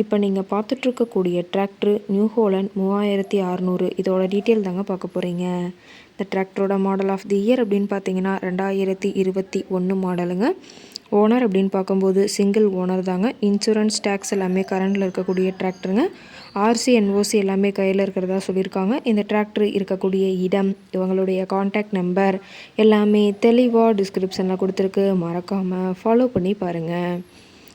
இப்போ நீங்கள் பார்த்துட்ருக்கக்கூடிய tractor new Holland மூவாயிரத்தி அறநூறு. இதோட டீட்டெயில் தாங்க பார்க்க போகிறீங்க இந்த டிராக்டரோட மாடல் ஆஃப் தி இயர் அப்படின்னு பார்த்தீங்கன்னா ரெண்டாயிரத்தி இருபத்தி ஒன்று மாடலுங்க ஓனர் அப்படின்னு பார்க்கும்போது சிங்கிள் ஓனர் தாங்க. இன்சூரன்ஸ் டேக்ஸ் எல்லாமே கரண்டில் இருக்கக்கூடிய டிராக்டருங்க ஆர்சி என்ஓசி எல்லாமே கையில் இருக்கிறதா சொல்லியிருக்காங்க. இந்த டிராக்டர் இருக்கக்கூடிய இடம் இவங்களுடைய காண்டாக்ட் நம்பர் எல்லாமே தெளிவாக டிஸ்கிரிப்ஷனில் கொடுத்துருக்கு. மறக்காமல் ஃபாலோ பண்ணி பாருங்கள்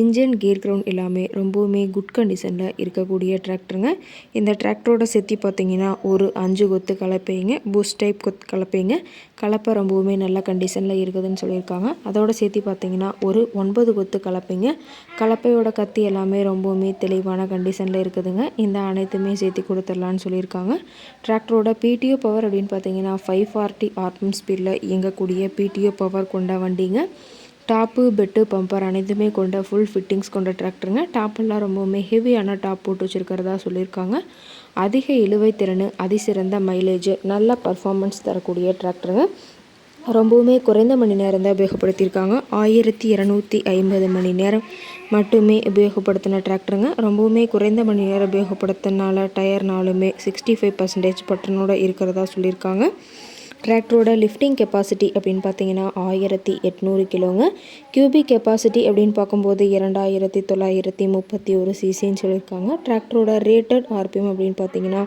இன்ஜின் கியர் கிரவுண்ட் எல்லாமே ரொம்பவுமே குட் கண்டிஷனில் இருக்கக்கூடிய டிராக்டருங்க இந்த டிராக்டரோட சேர்த்தி பார்த்தீங்கன்னா ஒரு அஞ்சு கொத்து கலப்பைங்க பூஸ்ட் டைப் கொத் கலப்பைங்க. கலப்பை ரொம்பவுமே நல்ல கண்டிஷனில் இருக்குதுன்னு சொல்லியிருக்காங்க. அதோட சேர்த்தி பார்த்தீங்கன்னா ஒரு ஒன்பது கொத்து கலப்பைங்க. கலப்பையோட கத்தி எல்லாமே ரொம்பவுமே தெளிவான கண்டிஷனில் இருக்குதுங்க. இந்த அனைத்துமே சேர்த்தி கொடுத்துடலான்னு சொல்லியிருக்காங்க. டிராக்டரோட பிடிஓ பவர் அப்படின்னு பார்த்தீங்கன்னா ஃபைவ் ஃபார்ட்டி ஆர்பிஎம் ஸ்பீடில் இயங்கக்கூடிய பிடிஓ பவர் கொண்ட வண்டிங்க. டாப்பு பெட்டு பம்பர் அனைத்துமே கொண்ட ஃபுல் ஃபிட்டிங்ஸ் கொண்ட டிராக்டருங்க டாப்பெல்லாம் ரொம்பவுமே ஹெவியான டாப் போட்டு வச்சுருக்கிறதா சொல்லியிருக்காங்க. அதிக இழுவை திறன் அதிசிறந்த மைலேஜ் நல்ல பர்ஃபார்மன்ஸ் தரக்கூடிய டிராக்டருங்க ரொம்பவுமே குறைந்த மணி நேரம் தான் உபயோகப்படுத்தியிருக்காங்க. ஆயிரத்தி இரநூத்தி ஐம்பது மணி நேரம் மட்டுமே உபயோகப்படுத்தின டிராக்டருங்க ரொம்பவுமே குறைந்த மணி நேரம் உபயோகப்படுத்தினால டயர்னாலுமே சிக்ஸ்டி ஃபைவ் பர்சன்டேஜ் பட்டனோட இருக்கிறதா சொல்லியிருக்காங்க. டிராக்டரோட லிஃப்டிங் கெப்பாசிட்டி அப்படின்னு பார்த்தீங்கன்னா ஆயிரத்தி எட்நூறு கிலோங்க. கியூபிக் கெப்பாசிட்டி அப்படின்னு பார்க்கும்போது இரண்டாயிரத்தி தொள்ளாயிரத்தி முப்பத்தி ஒரு சிசின்னு சொல்லியிருக்காங்க. டிராக்டரோட ரேட்டட் ஆர்பிஎம் அப்படின்னு பார்த்தீங்கன்னா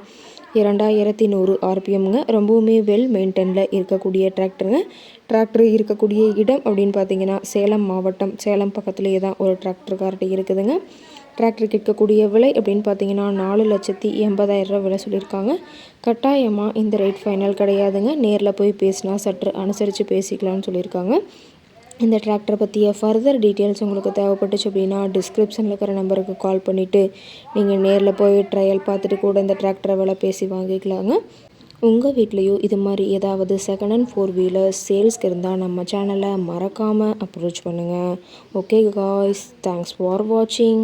இரண்டாயிரத்தி நூறு ஆர்பிஎம்ங்க ரொம்பவுமே வெல் மெயின்டெனில் இருக்கக்கூடிய டிராக்டருங்க. டிராக்டர் இருக்கக்கூடிய இடம் அப்படின்னு பார்த்தீங்கன்னா சேலம் மாவட்டம். சேலம் பக்கத்துலேயே தான் ஒரு டிராக்டர் இருக்குதுங்க. டிராக்டருக்கு இருக்கக்கூடிய விலை அப்படின்னு பார்த்தீங்கன்னா நாலு லட்சத்தி எண்பதாயிரரூவா விலை சொல்லியிருக்காங்க. கட்டாயமாக இந்த ரேட் ஃபைனல் கிடையாதுங்க. நேரில் போய் பேசினா சற்று அனுசரித்து பேசிக்கலாம்னு சொல்லியிருக்காங்க. இந்த டிராக்டரை பற்றிய ஃபர்தர் டீட்டெயில்ஸ் உங்களுக்கு தேவைப்பட்டுச்சு அப்படின்னா டிஸ்கிரிப்ஷனில் இருக்கிற நம்பருக்கு கால் பண்ணிவிட்டு நீங்கள் நேரில் போய் ட்ரையல் பார்த்துட்டு கூட இந்த டிராக்டரை விலை பேசி வாங்கிக்கலாங்க. உங்கள் வீட்லேயோ இது மாதிரி ஏதாவது செகண்ட் அண்ட் ஃபோர் வீலர் சேல்ஸ்க்கு இருந்தால் நம்ம சேனலை மறக்காமல் அப்ரோச் பண்ணுங்கள் ஓகே காய்ஸ் தேங்க்ஸ் ஃபார் வாட்சிங்